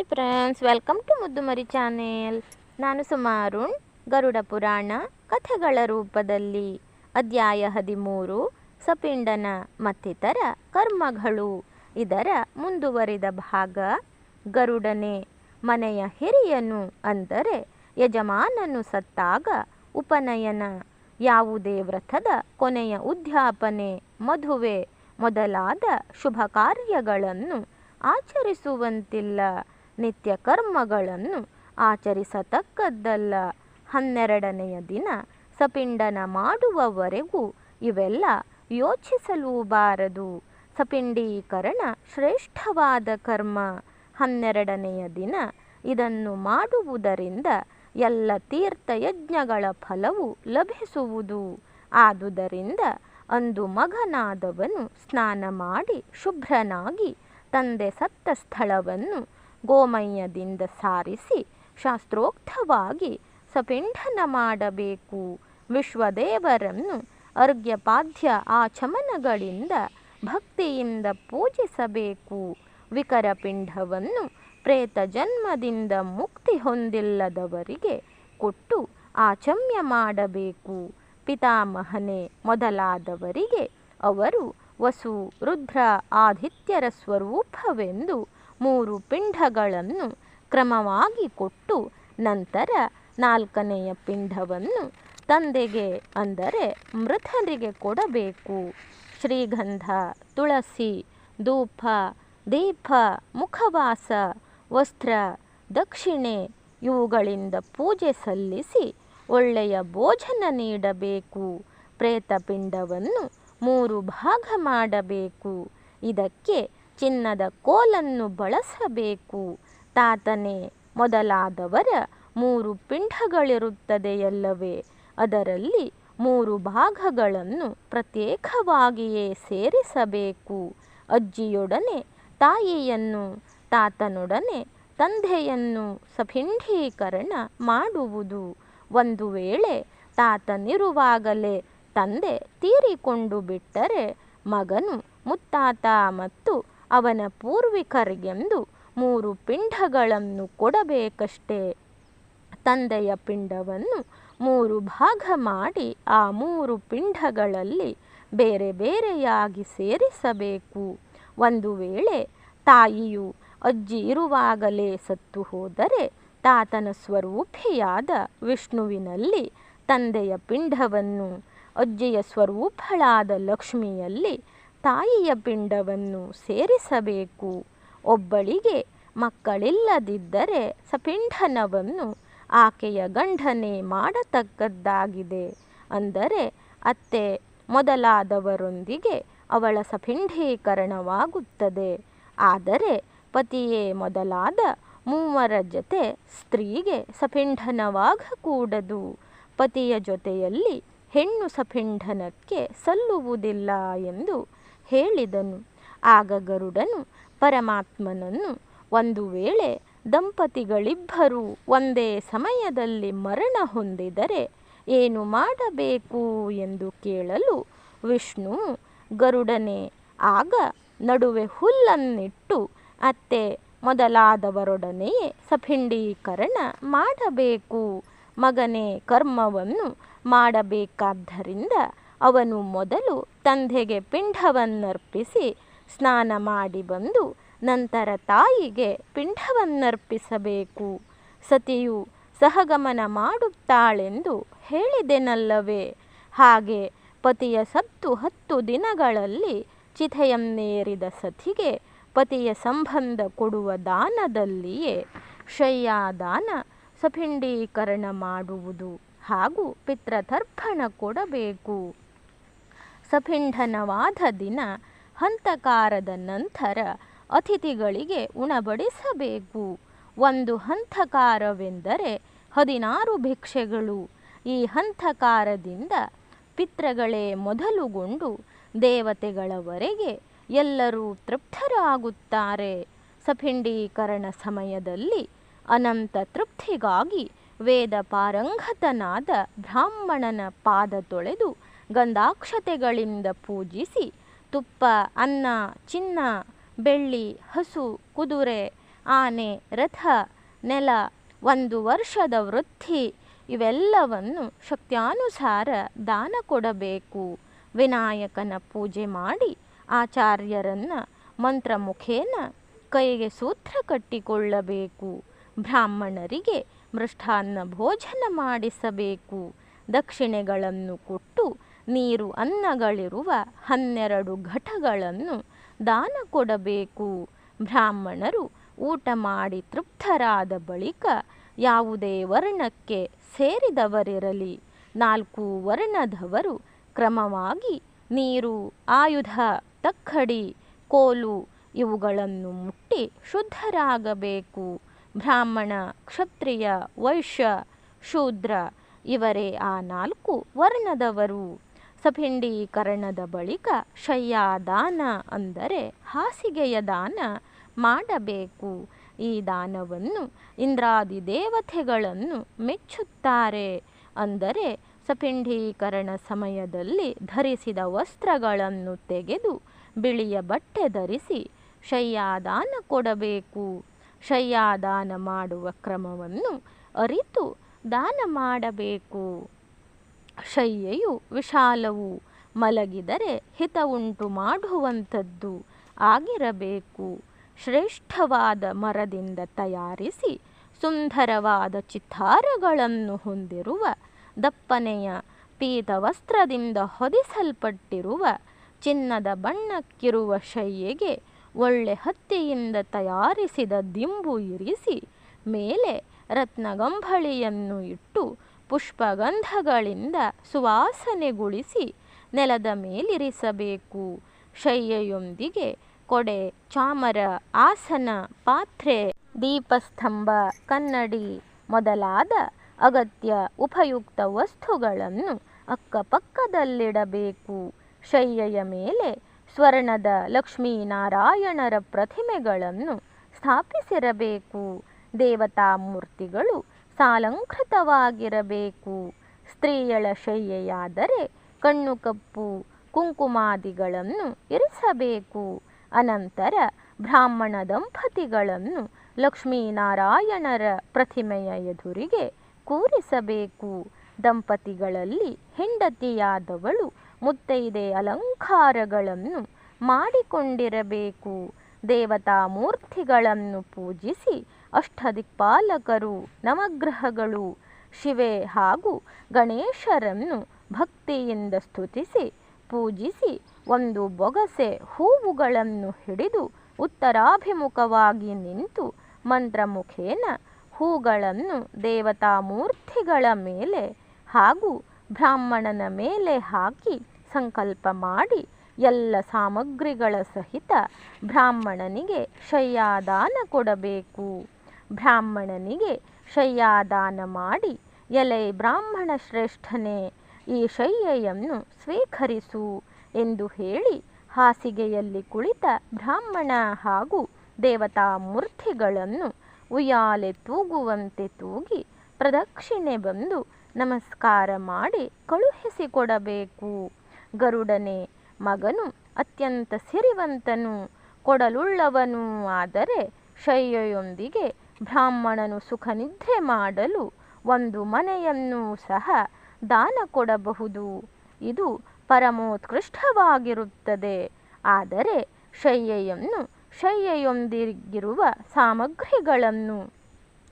Hi friends, welcome to Muddumari channel. ನಾನು ಸುಮಾರುಣ್ ಗರುಡ ಪುರಾಣ, ಕಥೆಗಳ ರೂಪದಲ್ಲಿ, ಅಧ್ಯಾಯ ಹದಿಮೂರು, ಸಪಿಂಡನ ಮತ್ತಿತರ ಕರ್ಮಗಳು. ಇದರ ಮುಂದುವರಿದ ಭಾಗ, ಗರುಡನೆ ಮನೆಯ ಹಿರಿಯನು ಅಂದರೆ ಯಜಮಾನನು ಸತ್ತಾಗ ಉಪನಯನ. ಯಾವುದೇ ವ್ರತದ ಕೊನೆಯ ಉದ್ಯಾಪನೆ, ಮದುವೆ ಮೊದಲಾದ ಶುಭ ಕಾರ್ಯಗಳನ್ನು ಆಚರಿಸುವಂತಿಲ್ಲ. ನಿತ್ಯ ಕರ್ಮಗಳನ್ನು ಆಚರಿಸತಕ್ಕದ್ದಲ್ಲ. ಹನ್ನೆರಡನೆಯ ದಿನ ಸಪಿಂಡನ ಮಾಡುವವರೆಗೂ ಇವೆಲ್ಲ ಯೋಚಿಸಲೂಬಾರದು. ಸಪಿಂಡೀಕರಣ ಶ್ರೇಷ್ಠವಾದ ಕರ್ಮ. ಹನ್ನೆರಡನೆಯ ದಿನ ಇದನ್ನು ಮಾಡುವುದರಿಂದ ಎಲ್ಲ ತೀರ್ಥಯಜ್ಞಗಳ ಫಲವು ಲಭಿಸುವುದು. ಆದುದರಿಂದ ಅಂದು ಮಗನಾದವನು ಸ್ನಾನ ಮಾಡಿ ಶುಭ್ರನಾಗಿ ತಂದೆ ಸತ್ತ ಸ್ಥಳವನ್ನು ಗೋಮಯದಿಂದ ಸಾರಿಸಿ ಶಾಸ್ತ್ರೋಕ್ತವಾಗಿ ಸಪಿಂಡನ ಮಾಡಬೇಕು ವಿಶ್ವದೇವರನ್ನು ಅರ್ಘ್ಯಪಾದ್ಯ ಆಚಮನಗಳಿಂದ ಭಕ್ತಿಯಿಂದ ಪೂಜಿಸಬೇಕು. ವಿಕರ ಪಿಂಡವನ್ನು ಪ್ರೇತ ಜನ್ಮದಿಂದ ಮುಕ್ತಿ ಹೊಂದಿಲ್ಲದವರಿಗೆ ಕೊಟ್ಟು ಆಚಮ್ಯ ಮಾಡಬೇಕು. ಪಿತಾಮಹನೆ ಮೊದಲಾದವರಿಗೆ ಅವರು ವಸು, ರುದ್ರ, ಆದಿತ್ಯರ ಸ್ವರೂಪವೆಂದು ಮೂರು ಪಿಂಡಗಳನ್ನು ಕ್ರಮವಾಗಿ ಕೊಟ್ಟು ನಂತರ ನಾಲ್ಕನೆಯ ಪಿಂಡವನ್ನು ತಂದೆಗೆ ಅಂದರೆ ಮೃತರಿಗೆ ಕೊಡಬೇಕು. ಶ್ರೀಗಂಧ, ತುಳಸಿ, ಧೂಪ, ದೀಪ, ಮುಖವಾಸ, ವಸ್ತ್ರ, ದಕ್ಷಿಣೆ ಇವುಗಳಿಂದ ಪೂಜೆ ಸಲ್ಲಿಸಿ ಒಳ್ಳೆಯ ಭೋಜನ ನೀಡಬೇಕು. ಪ್ರೇತಪಿಂಡವನ್ನು ಮೂರು ಭಾಗ ಮಾಡಬೇಕು. ಇದಕ್ಕೆ ಚಿನ್ನದ ಕೋಲನ್ನು ಬಳಸಬೇಕು. ತಾತನೆ, ಮೊದಲಾದವರ ಮೂರು ಪಿಂಡಗಳಿರುತ್ತದೆಯಲ್ಲವೇ? ಅದರಲ್ಲಿ ಮೂರು ಭಾಗಗಳನ್ನು ಪ್ರತ್ಯೇಕವಾಗಿಯೇ ಸೇರಿಸಬೇಕು. ಅಜ್ಜಿಯೊಡನೆ ತಾಯಿಯನ್ನು, ತಾತನೊಡನೆ ತಂದೆಯನ್ನು ಸಪಿಂಡೀಕರಣ ಮಾಡುವುದು. ಒಂದು ವೇಳೆ ತಾತನಿರುವಾಗಲೇ ತಂದೆ ತೀರಿಕೊಂಡು ಬಿಟ್ಟರೆ ಮಗನು ಮುತ್ತಾತ ಮತ್ತು ಅವನ ಪೂರ್ವಿಕರಿಗೆಂದು ಮೂರು ಪಿಂಡಗಳನ್ನು ಕೊಡಬೇಕಷ್ಟೇ. ತಂದೆಯ ಪಿಂಡವನ್ನು ಮೂರು ಭಾಗ ಮಾಡಿ ಆ ಮೂರು ಪಿಂಡಗಳಲ್ಲಿ ಬೇರೆ ಬೇರೆಯಾಗಿ ಸೇರಿಸಬೇಕು. ಒಂದು ವೇಳೆ ತಾಯಿಯು ಅಜ್ಜಿ ಇರುವಾಗಲೇ ಸತ್ತು ಹೋದರೆ ತಾತನ ಸ್ವರೂಪಿಯಾದ ವಿಷ್ಣುವಿನಲ್ಲಿ ತಂದೆಯ ಪಿಂಡವನ್ನು ಅಜ್ಜಿಯ ಸ್ವರೂಪಳಾದ ಲಕ್ಷ್ಮಿಯಲ್ಲಿ ತಾಯಿಯ ಪಿಂಡವನ್ನು ಸೇರಿಸಬೇಕು. ಒಬ್ಬಳಿಗೆ ಮಕ್ಕಳಿಲ್ಲದಿದ್ದರೆ ಸಪಿಂಡನವನ್ನು ಆಕೆಯ ಗಂಡನೆ ಮಾಡತಕ್ಕದ್ದಾಗಿದೆ. ಅಂದರೆ ಅತ್ತೆ ಮೊದಲಾದವರೊಂದಿಗೆ ಅವಳ ಸಪಿಂಡೀಕರಣವಾಗುತ್ತದೆ. ಆದರೆ ಪತಿಯೇ ಮೊದಲಾದ ಮೂವರ ಜೊತೆ ಸ್ತ್ರೀಗೆ ಸಪಿಂಡನವಾಗಕೂಡದು. ಪತಿಯ ಜೊತೆಯಲ್ಲಿ ಹೆಣ್ಣು ಸಪಿಂಡನಕ್ಕೆ ಸಲ್ಲುವುದಿಲ್ಲ ಎಂದು ಹೇಳಿದನು. ಆಗ ಗರುಡನು ಪರಮಾತ್ಮನನ್ನು ಒಂದು ವೇಳೆ ದಂಪತಿಗಳಿಬ್ಬರೂ ಒಂದೇ ಸಮಯದಲ್ಲಿ ಮರಣ ಹೊಂದಿದರೆ ಏನು ಮಾಡಬೇಕು ಎಂದು ಕೇಳಲು ವಿಷ್ಣು ಗರುಡನೆ, ಆಗ ನಡುವೆ ಹುಲ್ಲನ್ನಿಟ್ಟು ಅತ್ತೆ ಮೊದಲಾದವರೊಡನೆಯೇ ಸಫಿಂಡೀಕರಣ ಮಾಡಬೇಕು. ಮಗನೇ, ಕರ್ಮವನ್ನು ಮಾಡಬೇಕಾದ್ದರಿಂದ ಅವನು ಮೊದಲು ತಂದೆಗೆ ಪಿಂಡವನ್ನರ್ಪಿಸಿ ಸ್ನಾನ ಮಾಡಿ ಬಂದು ನಂತರ ತಾಯಿಗೆ ಪಿಂಡವನ್ನರ್ಪಿಸಬೇಕು. ಸತಿಯು ಸಹಗಮನ ಮಾಡುತ್ತಾಳೆಂದು ಹೇಳಿದೆನಲ್ಲವೇ? ಹಾಗೆ ಪತಿಯ ಸತ್ತು ಹತ್ತು ದಿನಗಳಲ್ಲಿ ಚಿತೆಯನ್ನೇರಿದ ಸತಿಗೆ ಪತಿಯ ಸಂಬಂಧ ಕೊಡುವ ದಾನದಲ್ಲಿಯೇ ಶಯ್ಯಾದಾನ ಸಪಿಂಡೀಕರಣ ಮಾಡುವುದು ಹಾಗೂ ಪಿತೃತರ್ಪಣ ಕೊಡಬೇಕು. ಸಪಿಂಡನವಾದ ದಿನ ಹಂತಕಾರದ ನಂತರ ಅತಿಥಿಗಳಿಗೆ ಉಣಬಡಿಸಬೇಕು. ಒಂದು ಹಂತಕಾರವೆಂದರೆ ಹದಿನಾರು ಭಿಕ್ಷೆಗಳು. ಈ ಹಂತಕಾರದಿಂದ ಪಿತೃಗಳೇ ಮೊದಲುಗೊಂಡು ದೇವತೆಗಳವರೆಗೆ ಎಲ್ಲರೂ ತೃಪ್ತರಾಗುತ್ತಾರೆ. ಸಪಿಂಡೀಕರಣ ಸಮಯದಲ್ಲಿ ಅನಂತ ತೃಪ್ತಿಗಾಗಿ ವೇದ ಪಾರಂಗತನಾದ ಬ್ರಾಹ್ಮಣನ ಪಾದ ತೊಳೆದು ಗಂಧಾಕ್ಷತೆಗಳಿಂದ ಪೂಜಿಸಿ ತುಪ್ಪ, ಅನ್ನ, ಚಿನ್ನ, ಬೆಳ್ಳಿ, ಹಸು, ಕುದುರೆ, ಆನೆ, ರಥ, ನೆಲ, ಒಂದು ವರ್ಷದ ವೃತ್ತಿ ಇವೆಲ್ಲವನ್ನು ಶಕ್ತ್ಯಾನುಸಾರ ದಾನ ಕೊಡಬೇಕು. ವಿನಾಯಕನ ಪೂಜೆ ಮಾಡಿ ಆಚಾರ್ಯರನ್ನು ಮಂತ್ರಮುಖೇನ ಕೈಗೆ ಸೂತ್ರ ಕಟ್ಟಿಕೊಳ್ಳಬೇಕು. ಬ್ರಾಹ್ಮಣರಿಗೆ ಮೃಷ್ಟಾನ್ನ ಭೋಜನ ಮಾಡಿಸಬೇಕು. ದಕ್ಷಿಣೆಗಳನ್ನು ಕೊಟ್ಟು ನೀರು ಅನ್ನಗಳಿರುವ ಹನ್ನೆರಡು ಘಟಗಳನ್ನು ದಾನ ಕೊಡಬೇಕು. ಬ್ರಾಹ್ಮಣರು ಊಟ ಮಾಡಿ ತೃಪ್ತರಾದ ಬಳಿಕ ಯಾವುದೇ ವರ್ಣಕ್ಕೆ ಸೇರಿದವರಿರಲಿ. ನಾಲ್ಕು ವರ್ಣದವರು ಕ್ರಮವಾಗಿ ನೀರು, ಆಯುಧ, ತಕ್ಕಡಿ, ಕೋಲು ಇವುಗಳನ್ನು ಮುಟ್ಟಿ ಶುದ್ಧರಾಗಬೇಕು. ಬ್ರಾಹ್ಮಣ, ಕ್ಷತ್ರಿಯ, ವೈಶ್ಯ, ಶೂದ್ರ ಇವರೇ ಆ ನಾಲ್ಕು ವರ್ಣದವರು. ಸಪಿಂಡೀಕರಣದ ಬಳಿಕ ಶಯ್ಯಾದಾನ ಅಂದರೆ ಹಾಸಿಗೆಯ ದಾನ ಮಾಡಬೇಕು. ಈ ದಾನವನ್ನು ಇಂದ್ರಾದಿ ದೇವತೆಗಳನ್ನು ಮೆಚ್ಚುತ್ತಾರೆ ಅಂದರೆ ಸಪಿಂಡೀಕರಣ ಸಮಯದಲ್ಲಿ ಧರಿಸಿದ ವಸ್ತ್ರಗಳನ್ನು ತೆಗೆದು ಬಿಳಿಯ ಬಟ್ಟೆ ಧರಿಸಿ ಶಯ್ಯಾದಾನ ಕೊಡಬೇಕು. ಶಯ್ಯಾದಾನ ಮಾಡುವ ಕ್ರಮವನ್ನು ಅರಿತು ದಾನ ಮಾಡಬೇಕು. ಶಯ್ಯೆಯು ವಿಶಾಲವು ಮಲಗಿದರೆ ಹಿತವುಂಟು ಮಾಡುವಂಥದ್ದು ಆಗಿರಬೇಕು. ಶ್ರೇಷ್ಠವಾದ ಮರದಿಂದ ತಯಾರಿಸಿ ಸುಂದರವಾದ ಚಿತ್ತಾರಗಳನ್ನು ಹೊಂದಿರುವ ದಪ್ಪನೆಯ ಪೀತವಸ್ತ್ರದಿಂದ ಹೊದಿಸಲ್ಪಟ್ಟಿರುವ ಚಿನ್ನದ ಬಣ್ಣಕ್ಕಿರುವ ಶಯ್ಯೆಗೆ ಒಳ್ಳೆ ಹತ್ತಿಯಿಂದ ತಯಾರಿಸಿದ ದಿಂಬು ಇರಿಸಿ ಮೇಲೆ ರತ್ನಗಂಬಳಿಯನ್ನು ಇಟ್ಟು ಪುಷ್ಪಗಂಧಗಳಿಂದ ಸುವಾಸನೆಗೊಳಿಸಿ ನೆಲದ ಮೇಲಿರಿಸಬೇಕು. ಶಯ್ಯೆಯೊಂದಿಗೆ ಕೊಡೆ, ಚಾಮರ, ಆಸನ, ಪಾತ್ರೆ, ದೀಪಸ್ತಂಭ, ಕನ್ನಡಿ ಮೊದಲಾದ ಅಗತ್ಯ ಉಪಯುಕ್ತ ವಸ್ತುಗಳನ್ನು ಅಕ್ಕಪಕ್ಕದಲ್ಲಿಡಬೇಕು. ಶಯ್ಯೆಯ ಮೇಲೆ ಸ್ವರ್ಣದ ಲಕ್ಷ್ಮೀನಾರಾಯಣರ ಪ್ರತಿಮೆಗಳನ್ನು ಸ್ಥಾಪಿಸಿರಬೇಕು. ದೇವತಾ ಮೂರ್ತಿಗಳು ಸಾಲಂಕೃತವಾಗಿರಬೇಕು. ಸ್ತ್ರೀಯಳ ಶಯ್ಯೆಯಾದರೆ ಕಣ್ಣು ಕಪ್ಪು ಕುಂಕುಮಾದಿಗಳನ್ನು ಇರಿಸಬೇಕು. ಅನಂತರ ಬ್ರಾಹ್ಮಣ ದಂಪತಿಗಳನ್ನು ಲಕ್ಷ್ಮೀನಾರಾಯಣರ ಪ್ರತಿಮೆಯ ಎದುರಿಗೆ ಕೂರಿಸಬೇಕು. ದಂಪತಿಗಳಲ್ಲಿ ಹೆಂಡತಿಯಾದವಳು ಮುತ್ತೈದೆ ಅಲಂಕಾರಗಳನ್ನು ಮಾಡಿಕೊಂಡಿರಬೇಕು. ದೇವತಾ ಮೂರ್ತಿಗಳನ್ನು ಪೂಜಿಸಿ ಅಷ್ಟದಿಕ್ಪಾಲಕರು, ನವಗ್ರಹಗಳು. ಶಿವೆ ಹಾಗೂ ಗಣೇಶರನ್ನು ಭಕ್ತಿಯಿಂದ ಸ್ತುತಿಸಿ, ಪೂಜಿಸಿ, ಒಂದು ಬೊಗಸೆ ಹೂವುಗಳನ್ನು ಹಿಡಿದು ಉತ್ತರಾಭಿಮುಖವಾಗಿ ನಿಂತು ಮಂತ್ರಮುಖೇನ ಹೂಗಳನ್ನು ದೇವತಾ ಮೂರ್ತಿಗಳ ಮೇಲೆ ಹಾಗೂ ಬ್ರಾಹ್ಮಣನ ಮೇಲೆ ಹಾಕಿ ಸಂಕಲ್ಪ ಮಾಡಿ ಎಲ್ಲ ಸಾಮಗ್ರಿಗಳ ಸಹಿತ ಬ್ರಾಹ್ಮಣನಿಗೆ ಶಯ್ಯಾದಾನ ಕೊಡಬೇಕು. ಬ್ರಾಹ್ಮಣನಿಗೆ ಶಯ್ಯಾದಾನ ಮಾಡಿ, ಎಲೆ ಬ್ರಾಹ್ಮಣ ಶ್ರೇಷ್ಠನೇ, ಈ ಶಯ್ಯೆಯನ್ನು ಸ್ವೀಕರಿಸು ಎಂದು ಹೇಳಿ ಹಾಸಿಗೆಯಲ್ಲಿ ಕುಳಿತ ಬ್ರಾಹ್ಮಣ ಹಾಗೂ ದೇವತಾ ಮೂರ್ತಿಗಳನ್ನು ಉಯ್ಯಾಲೆ ತೂಗುವಂತೆ ತೂಗಿ ಪ್ರದಕ್ಷಿಣೆ ಬಂದು ನಮಸ್ಕಾರ ಮಾಡಿ ಕಳುಹಿಸಿಕೊಡಬೇಕು. ಗರುಡನೆ, ಮಗನು ಅತ್ಯಂತ ಸಿರಿವಂತನು, ಕೊಡಲುಳ್ಳವನೂ ಆದರೆ ಶಯ್ಯೆಯೊಂದಿಗೆ ಬ್ರಾಹ್ಮಣನು ಸುಖನಿದ್ರೆ ಮಾಡಲು ಒಂದು ಮನೆಯನ್ನು ಸಹ ದಾನ ಕೊಡಬಹುದು. ಇದು ಪರಮೋತ್ಕೃಷ್ಟವಾಗಿರುತ್ತದೆ. ಆದರೆ ಶಯ್ಯೆಯನ್ನು ಶಯ್ಯೆಯೊಂದಿಗಿರುವ ಸಾಮಗ್ರಿಗಳನ್ನು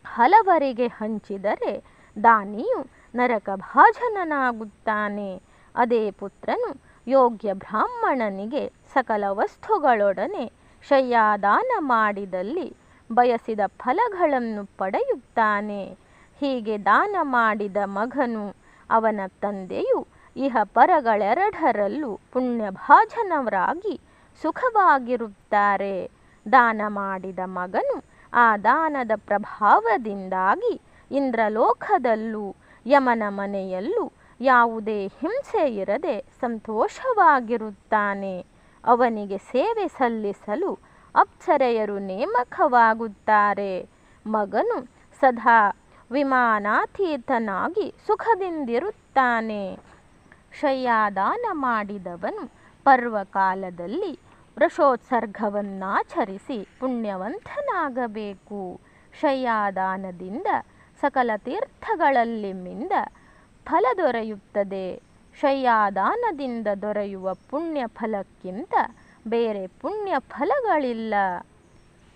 ಹಲವರಿಗೆ ಹಂಚಿದರೆ ದಾನಿಯು ನರಕಭಾಜನನಾಗುತ್ತಾನೆ. ಅದೇ ಪುತ್ರನು ಯೋಗ್ಯ ಬ್ರಾಹ್ಮಣನಿಗೆ ಸಕಲ ವಸ್ತುಗಳೊಡನೆ ಶಯ್ಯಾದಾನ ಮಾಡಿದಲ್ಲಿ ಬಯಸಿದ ಫಲಗಳನ್ನು ಪಡೆಯುತ್ತಾನೆ. ಹೀಗೆ ದಾನ ಮಾಡಿದ ಮಗನು ಅವನ ತಂದೆಯು ಇಹ ಪರಗಳೆರಡರಲ್ಲೂ ಪುಣ್ಯಭಾಜನವರಾಗಿ ಸುಖವಾಗಿರುತ್ತಾರೆ. ದಾನ ಮಾಡಿದ ಮಗನು ಆ ದಾನದ ಪ್ರಭಾವದಿಂದಾಗಿ ಇಂದ್ರಲೋಕದಲ್ಲೂ ಯಮನ ಮನೆಯಲ್ಲೂ ಯಾವುದೇ ಹಿಂಸೆ ಇರದೆ ಸಂತೋಷವಾಗಿರುತ್ತಾನೆ. ಅವನಿಗೆ ಸೇವೆ ಸಲ್ಲಿಸಲು ಅಪ್ಸರೆಯರು ನೇಮಕವಾಗುತ್ತಾರೆ. ಮಗನು ಸದಾ ವಿಮಾನಾತೀತನಾಗಿ ಸುಖದಿಂದಿರುತ್ತಾನೆ. ಶಯ್ಯಾದಾನ ಮಾಡಿದವನು ಪರ್ವಕಾಲದಲ್ಲಿ ವೃಷೋತ್ಸರ್ಗವನ್ನಾಚರಿಸಿ ಪುಣ್ಯವಂತನಾಗಬೇಕು. ಶಯ್ಯಾದಾನದಿಂದ ಸಕಲ ತೀರ್ಥಗಳಲ್ಲಿ ಮಿಂದ ಫಲ ದೊರೆಯುತ್ತದೆ. ಶಯ್ಯಾದಾನದಿಂದ ದೊರೆಯುವ ಪುಣ್ಯ ಫಲಕ್ಕಿಂತ ಬೇರೆ ಪುಣ್ಯ ಫಲಗಳಿಲ್ಲ.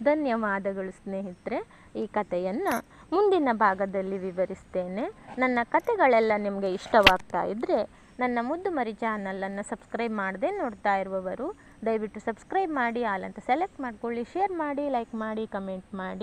ಧನ್ಯವಾದಗಳು ಸ್ನೇಹಿತರೆ, ಈ ಕಥೆಯನ್ನು ಮುಂದಿನ ಭಾಗದಲ್ಲಿ ವಿವರಿಸ್ತೇನೆ. ನನ್ನ ಕಥೆಗಳೆಲ್ಲ ನಿಮಗೆ ಇಷ್ಟವಾಗ್ತಾ ಇದ್ದರೆ ನನ್ನ ಮುದ್ದು ಮರಿ ಚಾನಲನ್ನು ಸಬ್ಸ್ಕ್ರೈಬ್ ಮಾಡದೆ ನೋಡ್ತಾ ಇರುವವರು, ದಯವಿಟ್ಟು ಸಬ್ಸ್ಕ್ರೈಬ್ ಮಾಡಿ, ಆಲ್ ಅಂತ ಸೆಲೆಕ್ಟ್ ಮಾಡ್ಕೊಳ್ಳಿ ಶೇರ್ ಮಾಡಿ ಲೈಕ್ ಮಾಡಿ ಕಮೆಂಟ್ ಮಾಡಿ.